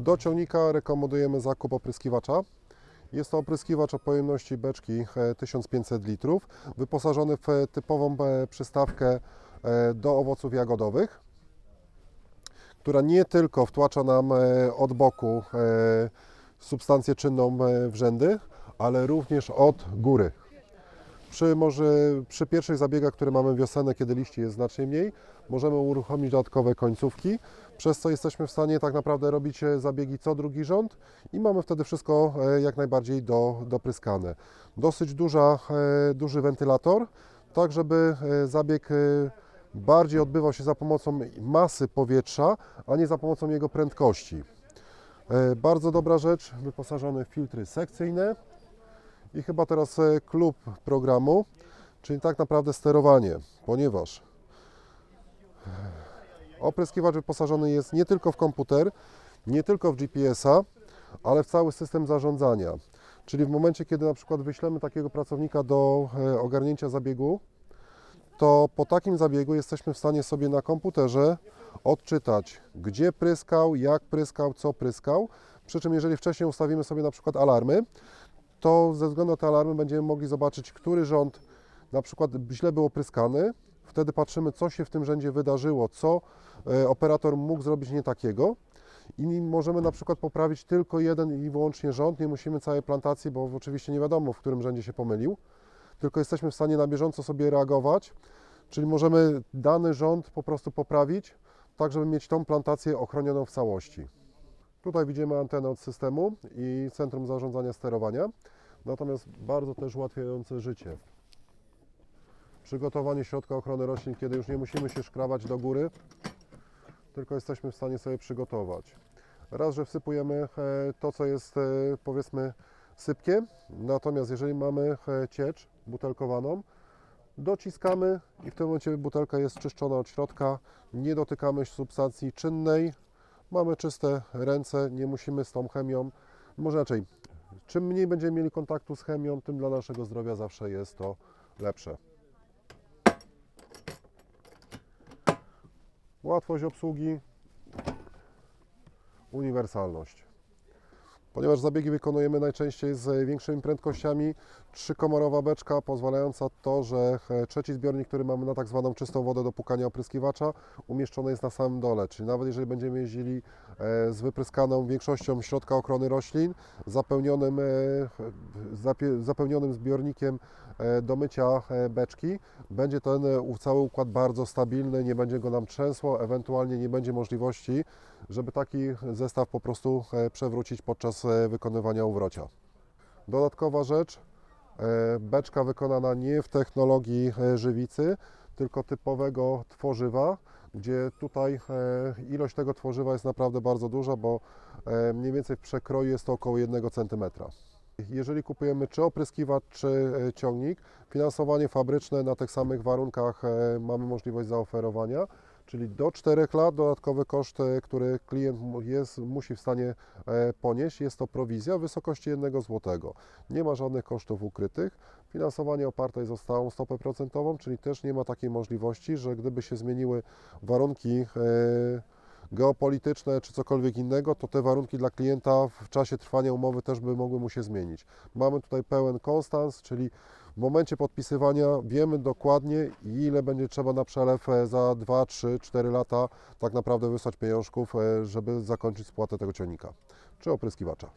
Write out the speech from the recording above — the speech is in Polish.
Do ciągnika rekomendujemy zakup opryskiwacza. Jest to opryskiwacz o pojemności beczki e, 1500 litrów, wyposażony w e, typową e, przystawkę e, do owoców jagodowych, która nie tylko wtłacza nam e, od boku e, substancję czynną e, w rzędy, ale również od góry. Przy, może, przy pierwszych zabiegach, które mamy wiosenne, kiedy liści jest znacznie mniej, możemy uruchomić dodatkowe końcówki, przez co jesteśmy w stanie tak naprawdę robić e, zabiegi co drugi rząd i mamy wtedy wszystko e, jak najbardziej do, dopryskane. Dosyć duża, e, duży wentylator, tak żeby zabieg bardziej odbywał się za pomocą masy powietrza, a nie za pomocą jego prędkości. Bardzo dobra rzecz, wyposażony w filtry sekcyjne i chyba teraz e, klub programu, czyli tak naprawdę sterowanie, ponieważ opryskiwacz wyposażony jest nie tylko w komputer, nie tylko w GPS-a, ale w cały system zarządzania. Czyli w momencie, kiedy na przykład wyślemy takiego pracownika do e, ogarnięcia zabiegu, to po takim zabiegu jesteśmy w stanie sobie na komputerze odczytać, gdzie pryskał, jak pryskał, co pryskał. Przy czym, jeżeli wcześniej ustawimy sobie na przykład alarmy, to ze względu na te alarmy będziemy mogli zobaczyć, który rząd na przykład źle był opryskany. Wtedy patrzymy, co się w tym rzędzie wydarzyło, co e, operator mógł zrobić nie takiego. I możemy na przykład poprawić tylko jeden i wyłącznie rząd, nie musimy całej plantacji, bo oczywiście nie wiadomo, w którym rzędzie się pomylił, tylko jesteśmy w stanie na bieżąco sobie reagować, czyli możemy dany rząd po prostu poprawić, tak żeby mieć tą plantację ochronioną w całości. Tutaj widzimy antenę od systemu i centrum zarządzania sterowania, natomiast bardzo też ułatwiające życie. Przygotowanie środka ochrony roślin, kiedy już nie musimy się szkrawać do góry, tylko jesteśmy w stanie sobie przygotować. Raz, że wsypujemy e, to, co jest e, powiedzmy sypkie, natomiast jeżeli mamy e, ciecz butelkowaną, dociskamy i w tym momencie butelka jest czyszczona od środka, nie dotykamy substancji czynnej, mamy czyste ręce, nie musimy z tą chemią, może inaczej, czym mniej będziemy mieli kontaktu z chemią, tym dla naszego zdrowia zawsze jest to lepsze. Łatwość obsługi, uniwersalność. Ponieważ zabiegi wykonujemy najczęściej z większymi prędkościami, trzykomorowa beczka pozwalająca to, że e, trzeci zbiornik, który mamy na tak zwaną czystą wodę do pukania opryskiwacza, umieszczony jest na samym dole, czyli nawet jeżeli będziemy jeździli e, z wypryskaną większością środka ochrony roślin, zapełnionym, e, zapełnionym zbiornikiem do mycia beczki, będzie ten cały układ bardzo stabilny, nie będzie go nam trzęsło, ewentualnie nie będzie możliwości, żeby taki zestaw po prostu przewrócić podczas e, wykonywania uwrocia. Dodatkowa rzecz, e, beczka wykonana nie w technologii e, żywicy, tylko typowego tworzywa, gdzie tutaj ilość tego tworzywa jest naprawdę bardzo duża, bo mniej więcej w przekroju jest to około 1 cm. Jeżeli kupujemy czy opryskiwacz, czy ciągnik, finansowanie fabryczne na tych samych warunkach mamy możliwość zaoferowania, czyli do 4 lat dodatkowy koszt, który klient jest, musi w stanie e, ponieść, jest to prowizja w wysokości 1 zł. Nie ma żadnych kosztów ukrytych. Finansowanie oparte jest o stałą stopę procentową, czyli też nie ma takiej możliwości, że gdyby się zmieniły warunki e, geopolityczne czy cokolwiek innego, to te warunki dla klienta w czasie trwania umowy też by mogły mu się zmienić. Mamy tutaj pełen konstans, czyli w momencie podpisywania wiemy dokładnie, ile będzie trzeba na przelew e, za 2, 3, 4 lata tak naprawdę wysłać pieniążków, e, żeby zakończyć spłatę tego ciągnika czy opryskiwacza.